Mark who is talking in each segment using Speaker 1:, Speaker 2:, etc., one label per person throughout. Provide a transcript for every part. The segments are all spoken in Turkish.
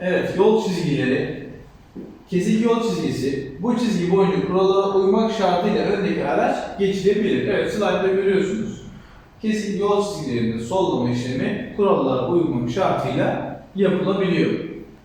Speaker 1: Evet, yol çizgileri, kesik yol çizgisi, bu çizgi boyunca kurallara uymak şartıyla öndeki araç geçilebilir. Evet, slaytta görüyorsunuz. Kesik yol çizgilerinde sollama işlemi kurallara uymak şartıyla yapılabiliyor.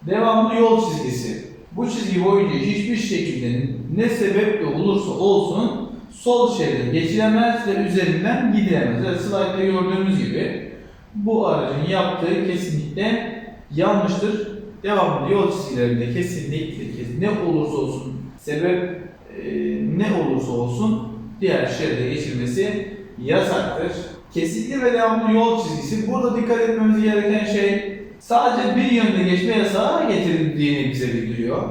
Speaker 1: Devamlı yol çizgisi. Bu çizgi boyunca hiçbir şekilde ne sebeple olursa olsun sol şeride geçilemez ve üzerinden gidilemez. Evet, slaytta gördüğümüz gibi bu aracın yaptığı kesinlikle yanlıştır. Devamlı yol çizgilerinde kesinlikle kes- ne olursa olsun sebep e, ne olursa olsun diğer şeride geçilmesi yasaktır. Kesinlikle ve devamlı yol çizgisi. Burada dikkat etmemiz gereken şey sadece bir yönde geçme yasağı getirildiğini bize bildiriyor.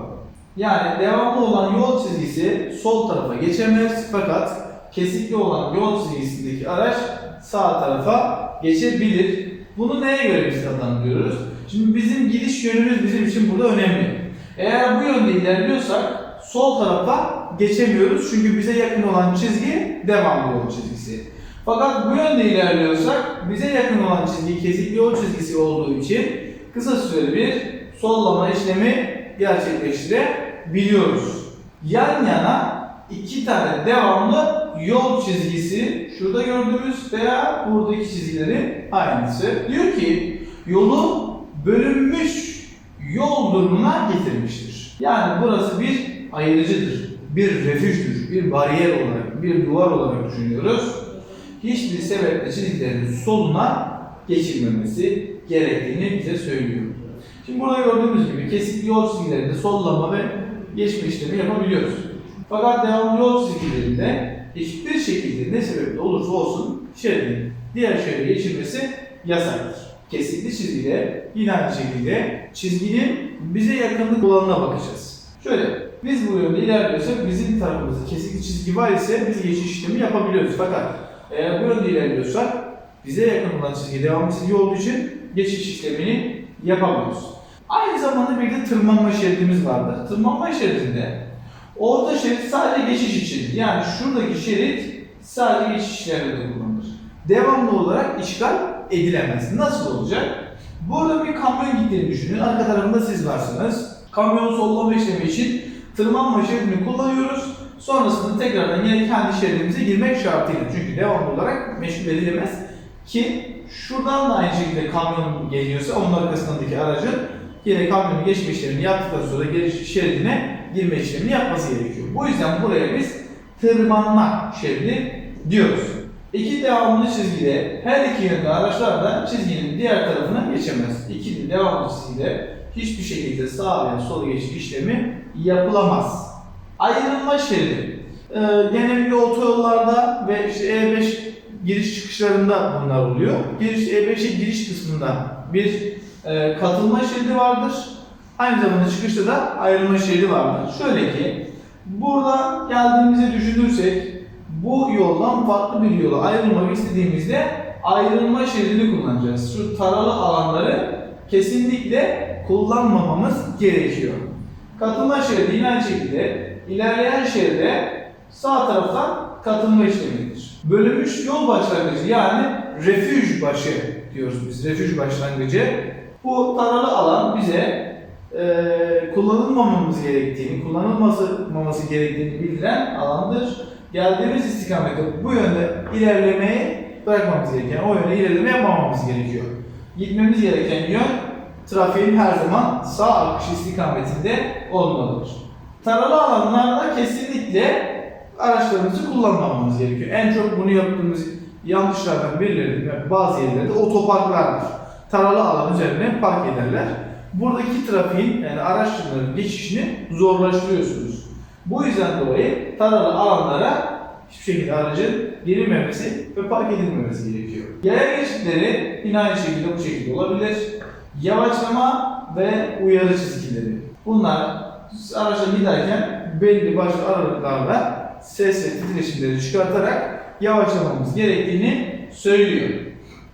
Speaker 1: Yani devamlı olan yol çizgisi sol tarafa geçemez fakat kesikli olan yol çizgisindeki araç sağ tarafa geçebilir. Bunu neye göre biz adlandırıyoruz? Şimdi bizim gidiş yönümüz bizim için burada önemli. Eğer bu yönde ilerliyorsak sol tarafa geçemiyoruz çünkü bize yakın olan çizgi devamlı yol çizgisi. Fakat bu yönde ilerliyorsak bize yakın olan çizgi kesikli yol çizgisi olduğu için kısa süreli bir sollama işlemi gerçekleştirebiliyoruz. Yan yana iki tane devamlı yol çizgisi şurada gördüğümüz veya buradaki çizgilerin aynısı. Diyor ki yolu bölünmüş yol durumuna getirmiştir. Yani burası bir ayırıcıdır, bir refüjdür, bir bariyer olarak, bir duvar olarak düşünüyoruz. Hiçbir sebeple çizgilerin soluna geçilmemesi gerektiğini bize söylüyor. Şimdi burada gördüğümüz gibi kesikli yol çizgilerinde sollama ve geçme işlemi yapabiliyoruz. Fakat devamlı yol çizgilerinde hiçbir şekilde ne sebeple olursa olsun şeridin diğer şeride geçilmesi yasaktır. Kesikli çizgide yine aynı şekilde çizginin bize yakınlık olanına bakacağız. Şöyle biz bu yönde ilerliyorsak bizim tarafımızda kesikli çizgi var ise biz geçiş işlemi yapabiliyoruz. Fakat eğer bu yönde ilerliyorsak bize yakın olan çizgi devamlı çizgi olduğu için geçiş işlemini yapamıyoruz. Aynı zamanda bir de tırmanma şeridimiz vardır. Tırmanma şeridinde orta şerit sadece geçiş için. Yani şuradaki şerit sadece geçiş işlerinde kullanılır. Devamlı olarak işgal edilemez. Nasıl olacak? Burada bir kamyon gittiğini düşünün. Arka tarafında siz varsınız. Kamyonu sollama işlemi için tırmanma şeridini kullanıyoruz. Sonrasında tekrardan yine kendi şeridimize girmek şartıyla. Çünkü devamlı olarak meşgul edilemez. Ki şuradan da aynı şekilde kamyon geliyorsa onun arkasındaki aracın yine kamyonu geçme işlemini yaptıktan sonra geri şeridine girme işlemini yapması gerekiyor. Bu yüzden buraya biz tırmanma şeridi diyoruz. İki devamlı çizgide her iki yönde araçlar da çizginin diğer tarafına geçemez. İki devamlı çizgide hiçbir şekilde sağ veya sol geçiş işlemi yapılamaz. Ayrılma şeridi. Ee, genellikle otoyollarda ve işte E5 giriş çıkışlarında bunlar oluyor. Giriş E5'e giriş kısmında bir e, katılma şeridi vardır. Aynı zamanda çıkışta da ayrılma şeridi vardır. Şöyle ki burada geldiğimizi düşünürsek bu yoldan farklı bir yola ayrılmak istediğimizde ayrılma şeridini kullanacağız. Şu taralı alanları kesinlikle kullanmamamız gerekiyor. Katılma şeridi yine aynı şekilde ilerleyen şeride sağ taraftan katılma işlemidir. Bölünmüş yol başlangıcı yani refüj başı diyoruz biz. Refüj başlangıcı. Bu taralı alan bize e, kullanılmamamız gerektiğini, kullanılması gerektiğini bildiren alandır. Geldiğimiz istikamette bu yönde ilerlemeyi bırakmamız gerekiyor. O yönde ilerleme yapmamamız gerekiyor. Gitmemiz gereken yön trafiğin her zaman sağ akış istikametinde olmalıdır. Taralı alanlarda kesinlikle araçlarımızı kullanmamamız gerekiyor. En çok bunu yaptığımız yanlışlardan birileri bazı yerlerde otoparklardır. Taralı alan üzerine park ederler. Buradaki trafiğin yani araçların geçişini zorlaştırıyorsunuz. Bu yüzden dolayı taralı alanlara hiçbir şekilde aracın girilmemesi ve park edilmemesi gerekiyor. Yaya geçitleri yine aynı şekilde bu şekilde olabilir. Yavaşlama ve uyarı çizgileri. Bunlar araçla giderken belli başlı aralıklarla ses ve titreşimleri çıkartarak yavaşlamamız gerektiğini söylüyor.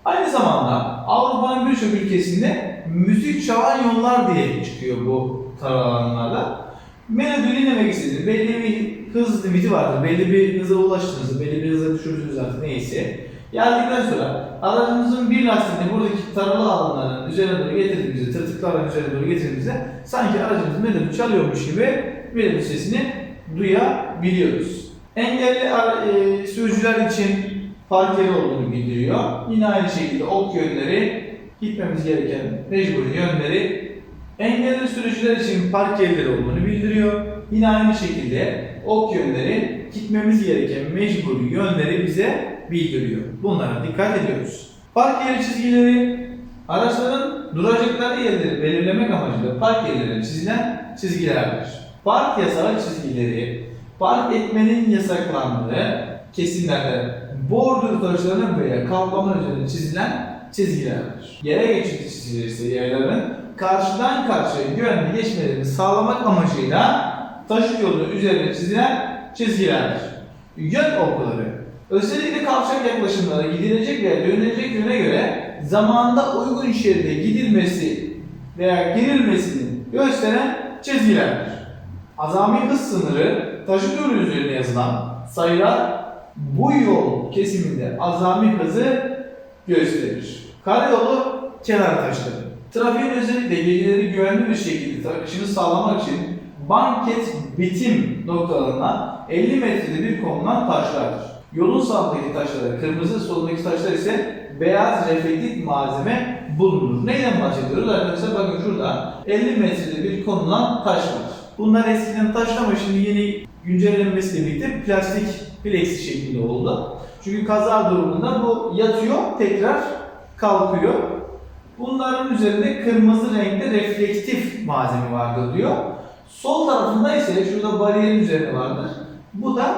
Speaker 1: Aynı zamanda Avrupa'nın birçok ülkesinde müzik çalan yollar diye çıkıyor bu taralı alanlarda. Melodi dinlemek istediğiniz belli bir hız limiti vardır. Belli bir hıza ulaştığınızda, belli bir hıza düşürdüğünüz artık neyse. Geldikten sonra aracımızın bir lastiğini buradaki taralı alanların üzerine doğru getirdiğimizde, tırtıkların üzerine doğru getirdiğimizde sanki aracımız melodi çalıyormuş gibi melodi sesini duyabiliyoruz. Engelli e, sürücüler için park yeri olduğunu bildiriyor. Yine aynı şekilde ok yönleri, gitmemiz gereken mecburi yönleri, engelli sürücüler için park yerleri olduğunu bildiriyor. Yine aynı şekilde ok yönleri, gitmemiz gereken mecburi yönleri bize bildiriyor. Bunlara dikkat ediyoruz. Park yeri çizgileri, araçların duracakları yerleri belirlemek amacıyla park yerlerine çizilen çizgilerdir. Park yasağı çizgileri, park etmenin yasaklandığı kesimlerde bordür taşlarının veya kaplama üzerine çizilen çizgilerdir. Yere geçit çizgileri ise yerlerin karşıdan karşıya güvenli geçmelerini sağlamak amacıyla taşıt yolu üzerine çizilen çizgilerdir. Yön okları özellikle kavşak yaklaşımlara gidilecek veya dönülecek yöne göre zamanında uygun şeride gidilmesi veya girilmesini gösteren çizgilerdir. Azami hız sınırı taşıt yolu üzerine yazılan sayılar bu yol kesiminde azami hızı gösterir. Karayolu kenar taşları. Trafiğin özellikle geceleri güvenli bir şekilde akışını sağlamak için banket bitim noktalarına 50 metrede bir konulan taşlardır. Yolun sağındaki taşlara kırmızı, solundaki taşlar ise beyaz reflektif malzeme bulunur. Neyden bahsediyoruz arkadaşlar? Bakın şurada 50 metrede bir konulan taş var. Bunlar eskiden taşlama şimdi yeni güncellenmesiyle birlikte plastik plexi şeklinde oldu. Çünkü kaza durumunda bu yatıyor, tekrar kalkıyor. Bunların üzerinde kırmızı renkte reflektif malzeme vardır diyor. Sol tarafında ise şurada bariyerin üzerinde vardır. Bu da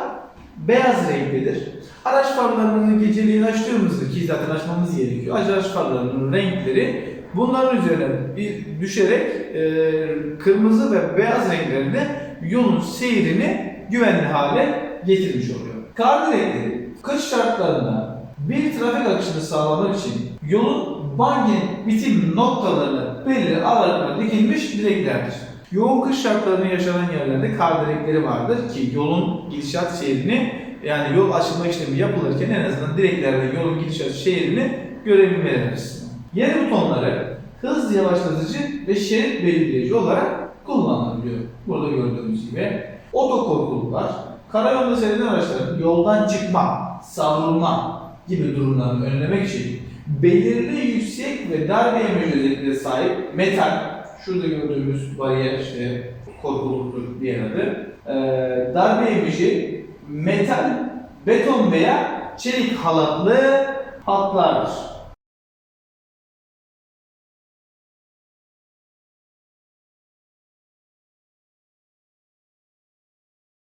Speaker 1: beyaz renktedir. Araç farlarını geceliğin açtığımızda ki zaten açmamız gerekiyor. Araç farlarının renkleri bunların üzerine bir düşerek e, kırmızı ve beyaz renklerinde yolun seyrini güvenli hale getirmiş oluyor. Kar direkleri kış şartlarında bir trafik akışını sağlamak için yolun bangen bitim noktalarını belirli aralıklara dikilmiş direklerdir. Yoğun kış şartlarında yaşanan yerlerde kar direkleri vardır ki yolun gidişat seyrini yani yol açılma işlemi yapılırken en azından direklerde yolun gidişat seyrini görebilmeleri açısından. Yer butonları hız yavaşlatıcı ve şerit belirleyici olarak kullanılabiliyor. Burada gördüğümüz gibi otokorkuluklar karayolda seyreden araçların yoldan çıkma, savrulma gibi durumlarını önlemek için belirli yüksek ve darbe yemeci özelliklere sahip metal, şurada gördüğümüz bariyer işte korkuluktur diğer adı, ee, darbe yemeci metal, beton veya çelik halatlı hatlardır.